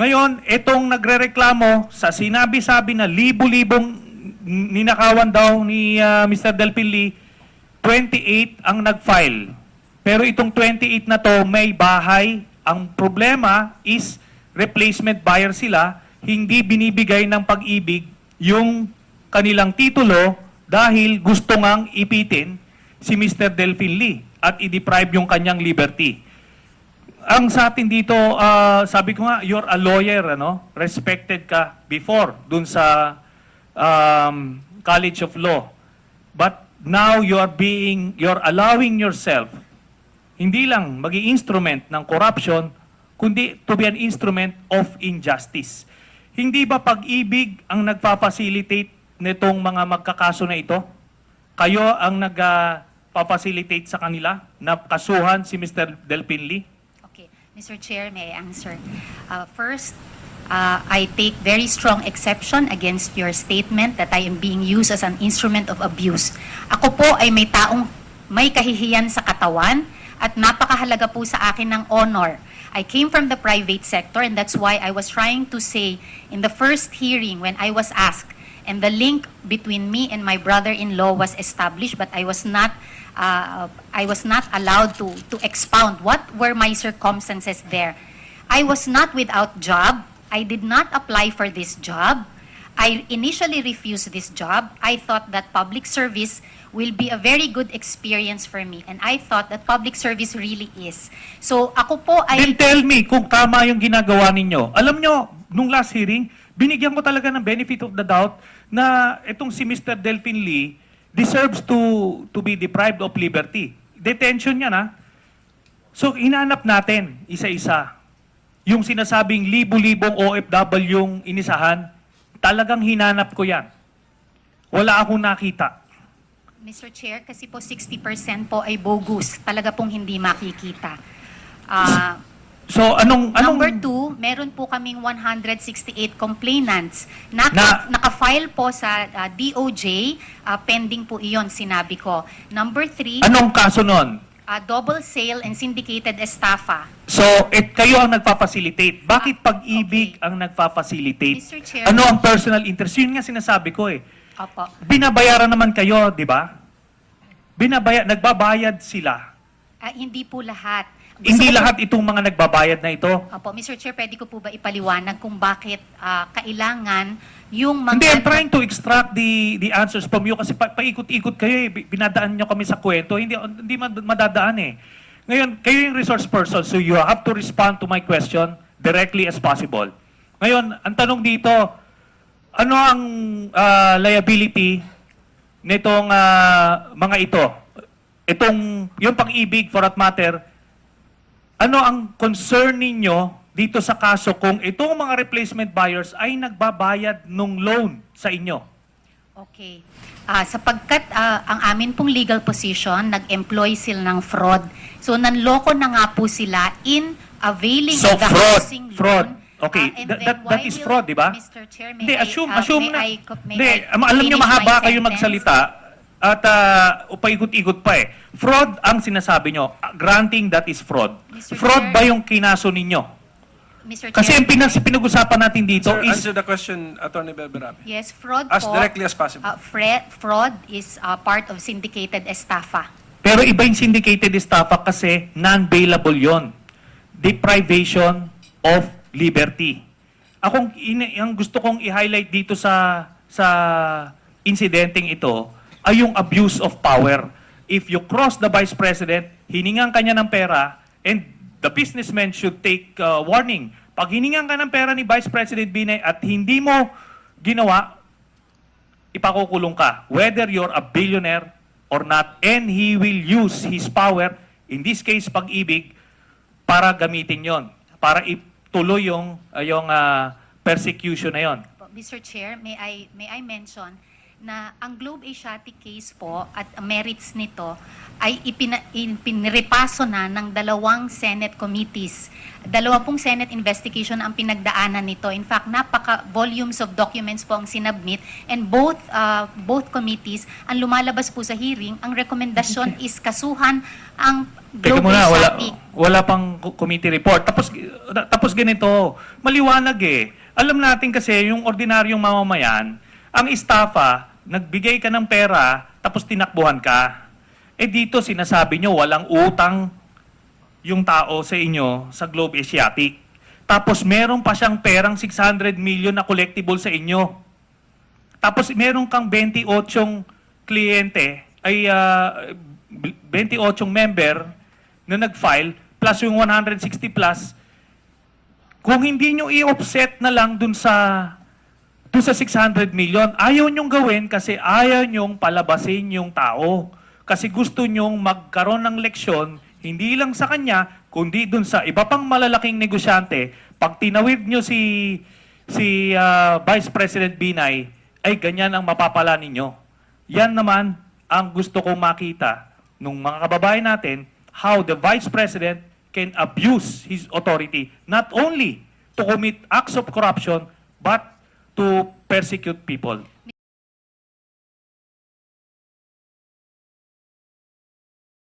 Ngayon, itong nagrereklamo sa sinabi-sabi na libo-libong ninakawan daw ni ah, Mr. Delpili, 28 ang nag-file. Pero itong 28 na to may bahay. Ang problema is replacement buyer sila, hindi binibigay ng pag-ibig yung kanilang titulo dahil gusto ngang ipitin si Mr. Delphin Lee at i-deprive yung kanyang liberty. Ang sa atin dito, ah, sabi ko nga, you're a lawyer, ano? Respected ka before dun sa um, College of Law. But now you're being, you're allowing yourself hindi lang maging instrument ng corruption, kundi to be an instrument of injustice. Hindi ba pag-ibig ang nagpa-facilitate nitong mga magkakaso na ito? Kayo ang nagpa-facilitate sa kanila na kasuhan si Mr. Delpin Lee? Mr. Chair, may I answer? Uh, First, uh, I take very strong exception against your statement that I am being used as an instrument of abuse. Ako po ay may taong may kahihiyan sa katawan at napakahalaga po sa akin ng honor. I came from the private sector and that's why I was trying to say in the first hearing when I was asked and the link between me and my brother-in-law was established but I was not uh, I was not allowed to to expound what were my circumstances there. I was not without job. I did not apply for this job. I initially refused this job. I thought that public service will be a very good experience for me and I thought that public service really is. So ako po Then ay tell me kung tama yung ginagawa ninyo. Alam nyo, nung last hearing, binigyan ko talaga ng benefit of the doubt na itong si Mr. Delphin Lee deserves to to be deprived of liberty. Detention niya na. So, hinanap natin isa-isa. Yung sinasabing libo-libong OFW yung inisahan, talagang hinanap ko yan. Wala akong nakita. Mr. Chair, kasi po 60% po ay bogus. Talaga pong hindi makikita. Ah, So, anong... anong Number two, meron po kaming 168 complainants. Na- Naka, naka-file po sa ah, DOJ, ah, pending po iyon, sinabi ko. Number three, Anong kaso nun? ah, double sale and syndicated estafa. So, et kayo ang nagpa-facilitate. Bakit Ah, pag-ibig ang nagpa-facilitate? Mr. Chair. Ano ang personal interest? Yun nga sinasabi ko eh. Opo. Binabayaran naman kayo, di ba? Binabaya, nagbabayad sila. Ah, hindi po lahat. Hindi lahat itong mga nagbabayad na ito. Opo, Mr. Chair, pwede ko po ba ipaliwanag kung bakit ah, kailangan yung mga... Hindi, I'm trying to extract the the answers from you kasi pa, paikot-ikot kayo eh. Bi- Binadaan nyo kami sa kwento. Hindi, hindi mad- madadaan eh. Ngayon, kayo yung resource person, so you have to respond to my question directly as possible. Ngayon, ang tanong dito, ano ang ah, liability nitong ah, mga ito? Itong, yung pag-ibig for that matter, ano ang concern ninyo dito sa kaso kung itong mga replacement buyers ay nagbabayad ng loan sa inyo? Okay. Ah, sapagkat ah, ang amin pong legal position, nag-employ sila ng fraud. So, nanloko na nga po sila in availing So, the fraud. housing loan. Fraud. Okay, and that, that, that is fraud, di ba? Mr. Chair, may Hindi, I, assume, ah, assume may na. I may Hindi, I am- alam finish mahaba kayo magsalita at uh, upaikot-ikot pa eh. Fraud ang sinasabi nyo. Ah, Granting that is fraud. Mr. Fraud Chair. ba yung kinaso ninyo? Mr. Kasi ang pinas- pinag-usapan natin dito Sir, is answer the question, Attorney Belberabi. yes, fraud As po. directly as possible. ah, fre- fraud is ah, part of syndicated estafa. Pero iba yung syndicated estafa kasi non-bailable yon. Deprivation of liberty. Akong ini- ang gusto kong i-highlight dito sa sa insidenteng ito ay yung abuse of power. If you cross the vice president, hiningan kanya ng pera and the businessman should take uh, warning. Pag hiningan ka ng pera ni Vice President Binay at hindi mo ginawa, ipakukulong ka, whether you're a billionaire or not, and he will use his power, in this case, pag-ibig, para gamitin yon para ituloy yung, uh, yung ah, persecution na yon. Mr. Chair, may I may I mention na ang Globe Asiatic case po at merits nito ay ipina, ipinrepaso na ng dalawang Senate committees. Dalawa pong Senate investigation ang pinagdaanan nito. In fact, napaka volumes of documents po ang sinubmit and both uh, both committees ang lumalabas po sa hearing, ang rekomendasyon is kasuhan ang Teka Globe muna, wala, wala pang co- committee report. Tapos, tapos ganito, maliwanag eh. Alam natin kasi yung ordinaryong mamamayan, ang estafa, nagbigay ka ng pera, tapos tinakbuhan ka. Eh dito sinasabi nyo, walang utang yung tao sa inyo sa Globe Asiatic. Tapos meron pa siyang perang 600 million na collectible sa inyo. Tapos meron kang 28 kliyente, ay ah, 28 member na nag-file, plus yung 160 plus, kung hindi nyo i-offset na lang dun sa dun sa 600 million, ayaw nyong gawin kasi ayaw nyong palabasin yung tao. Kasi gusto nyong magkaroon ng leksyon, hindi lang sa kanya, kundi dun sa iba pang malalaking negosyante. Pag tinawid nyo si, si ah, Vice President Binay, ay ganyan ang mapapala ninyo. Yan naman ang gusto kong makita ng mga kababayan natin, how the Vice President can abuse his authority, not only to commit acts of corruption, but to persecute people.